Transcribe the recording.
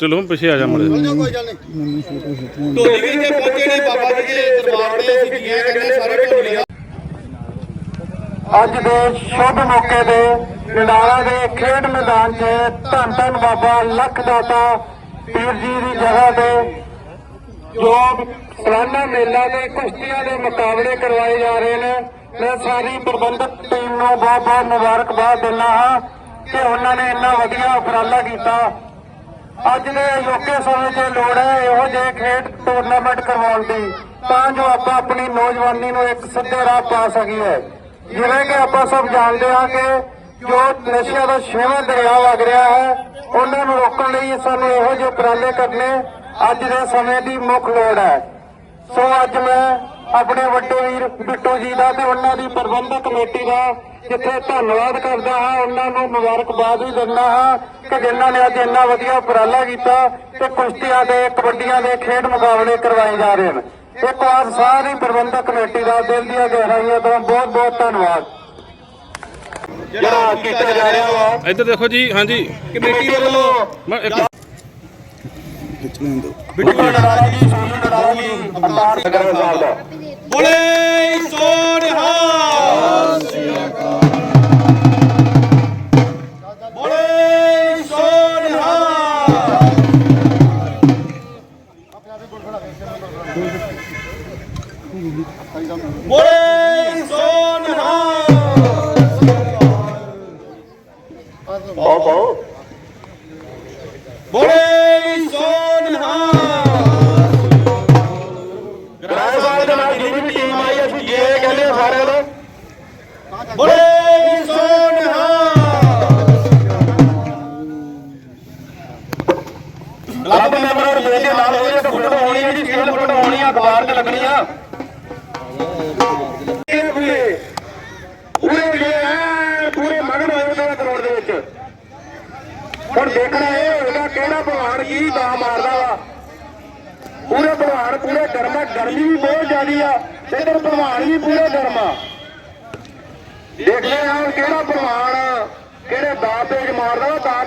ਵੱਲੋਂ ਪਿੱਛੇ ਆ ਜਾ ਮੜੇ ਢੋਲੀ ਵੀ ਇੱਥੇ ਪਹੁੰਚੇ ਨੇ ਬਾਬਾ ਜੀ ਦੇ ਦਰਬਾਰ ਤੇ ਅਸੀਂ ਜੀਆਂ ਕਹਿੰਦੇ ਸਾਰੇ ਢੋਲੀਆਂ ਅੱਜ ਦੇ ਸ਼ੁਭ ਮੌਕੇ ਦੇ ਜੰਡਾਲਾ ਦੇ ਖੇਡ ਮੈਦਾਨ 'ਚ ਧੰਨ ਧੰਨ ਬਾਬਾ ਲੱਖ ਦਾਤਾ ਪੀਰ ਜੀ ਦੀ ਜਗ੍ਹਾ ਤੇ ਜੋ ਸਾਲਾਨਾ ਮੇਲਾ ਤੇ ਕੁਸ਼ਤੀਆਂ ਦੇ ਮੁਕਾਬਲੇ ਕਰਵਾਏ ਜਾ ਰਹੇ ਨੇ। ਮੈਂ ਸਾਰੀ ਪ੍ਰਬੰਧਕ ਟੀਮ ਨੂੰ ਬਹੁਤ ਬਹੁਤ ਮੁਬਾਰਕਬਾਦ ਦਿੰਦਾ ਹਾਂ ਕਿ ਉਹਨਾਂ ਨੇ ਇੰਨਾ ਵਧੀਆ ਉਪਰਾਲਾ ਕੀਤਾ। ਅੱਜ ਦੇ ਅਜੋਕੇ ਸਮੇਂ 'ਚ ਲੋੜ ਹੈ ਇਹੋ ਜਿਹੇ ਖੇਡ ਟੂਰਨਾਮੈਂਟ ਕਰਵਾਉਣ ਦੀ, ਤਾਂ ਜੋ ਆਪਾਂ ਆਪਣੀ ਨੌਜਵਾਨੀ ਨੂੰ ਇੱਕ ਸਿੱਧੇ ਰਾਹ ਪਾ ਸਕੀਏ। ਜਿਵੇਂ ਕਿ ਆਪਾਂ ਸਭ ਜਾਣਦੇ ਹਾਂ ਕਿ ਜੋ ਨਸ਼ਿਆਂ ਦਾ ਛੇਵਾਂ ਦਰਿਆ ਵਗ ਰਿਹਾ ਹੈ, ਉਹਨਾਂ ਨੂੰ ਰੋਕਣ ਲਈ ਸਾਨੂੰ ਇਹੋ ਜਿਹੇ ਉਪਰਾਲੇ ਕਰਨੇ ਅੱਜ ਦੇ ਸਮੇਂ ਦੀ ਮੁੱਖ ਲੋੜ ਹੈ। ਸੋ ਅੱਜ ਮੈਂ ਆਪਣੇ ਵੱਡੇ ਵੀਰ ਬਿੱਟੂ ਜੀ ਦਾ ਤੇ ਉਹਨਾਂ ਦੀ ਪ੍ਰਬੰਧਕ ਕਮੇਟੀ ਦਾ ਜਿੱਥੇ ਧੰਨਵਾਦ ਕਰਦਾ ਹਾਂ ਉਹਨਾਂ ਨੂੰ ਮੁਬਾਰਕਬਾਦ ਵੀ ਦਿੰਦਾ ਹਾਂ ਕਿ ਜਿਨ੍ਹਾਂ ਨੇ ਅੱਜ ਇੰਨਾ ਵਧੀਆ ਉਪਰਾਲਾ ਕੀਤਾ ਤੇ ਕੁਸ਼ਤੀਆਂ ਦੇ ਕਬੱਡੀਆਂ ਦੇ ਖੇਡ ਮੁਕਾਬਲੇ ਕਰਵਾਏ ਜਾ ਰਹੇ ਨੇ ਇੱਕ ਵਾਰ ਸਾਰੀ ਪ੍ਰਬੰਧਕ ਕਮੇਟੀ ਦਾ ਦਿਲ ਦੀਆਂ ਗਹਿਰਾਈਆਂ ਤੋਂ ਬਹੁਤ ਬਹੁਤ ਧੰਨਵਾਦ। ਜਿਹੜਾ ਕੀਤਾ ਜਾ ਰਿਹਾ ਵਾ। ਇੱਧਰ ਦੇਖੋ ਜੀ ਹਾਂਜੀ। ਕਮੇਟੀ ਵੱਲੋਂ ਇੱਕ ਬਿੱਟੂ ਨਰਾਜ ਜੀ ਸੋਨੂ ਨਰਾਜ ਜੀ ਅਵਤਾਰ ਨਗਰ ਸਾਹਿਬ ਦਾ। ਬੋਲੇ ਸੋਨਿਹਾ ਬੋਲੇ ਸੋਨਿਹਾ ਬੋਲੇ ਸੋਨਿਹਾ ਬਹੁਤ ਬਹੁਤ ਬੋਲੇ ਸੋਨਿਹਾ ਦੇ ਨਾਲ ਜਿਹੜੀ ਵੀ ਟੀਮ ਆਈ ਅਸੀਂ ਜੇ ਕਹਿੰਦੇ ਹਾਂ ਸਾਰਿਆਂ ਨੂੰ ਬੋਲੇ ਸੋਨਿਹਾ ਕਲੱਬ ਮੈਂਬਰ ਔਰ ਦੇ ਨਾਲ ਹੋ ਜੇ ਤਾਂ ਫੋਟੋ ਹੋਣੀ ਹੈ ਜੀ ਸੀਲ ਫੋਟੋ ਹੋਣੀ ਆ ਅਖਬਾਰ ਤੇ ਲੱਗਣੀ ਆ। ਪੂਰੇ ਜੇ ਐਨ ਪੂਰੇ ਮਗਨ ਹੋਏ ਉਹਦੇ ਕਰੋੜ ਦੇ ਵਿੱਚ। ਹੁਣ ਦੇਖਣਾ ਇਹ ਹੋਏਗਾ ਕਿਹੜਾ ਭਲਵਾਨ ਕੀ ਦਾ ਮਾਰਦਾ ਵਾ। ਪੂਰੇ ਭਲਵਾਨ ਪੂਰੇ ਗਰਮਾ ਗਰਮੀ ਵੀ ਬਹੁਤ ਜ਼ਿਆਦੀ ਆ, ਇਧਰ ਭਲਵਾਨ ਵੀ ਪੂਰੇ ਗਰਮਾ ਦੇਖਦੇ ਹਾਂ ਕਿਹੜਾ ਭਲਵਾਨ ਕਿਹੜੇ ਦਾ ਤੇਜ ਮਾਰਦਾ ਵਾ ਦਾ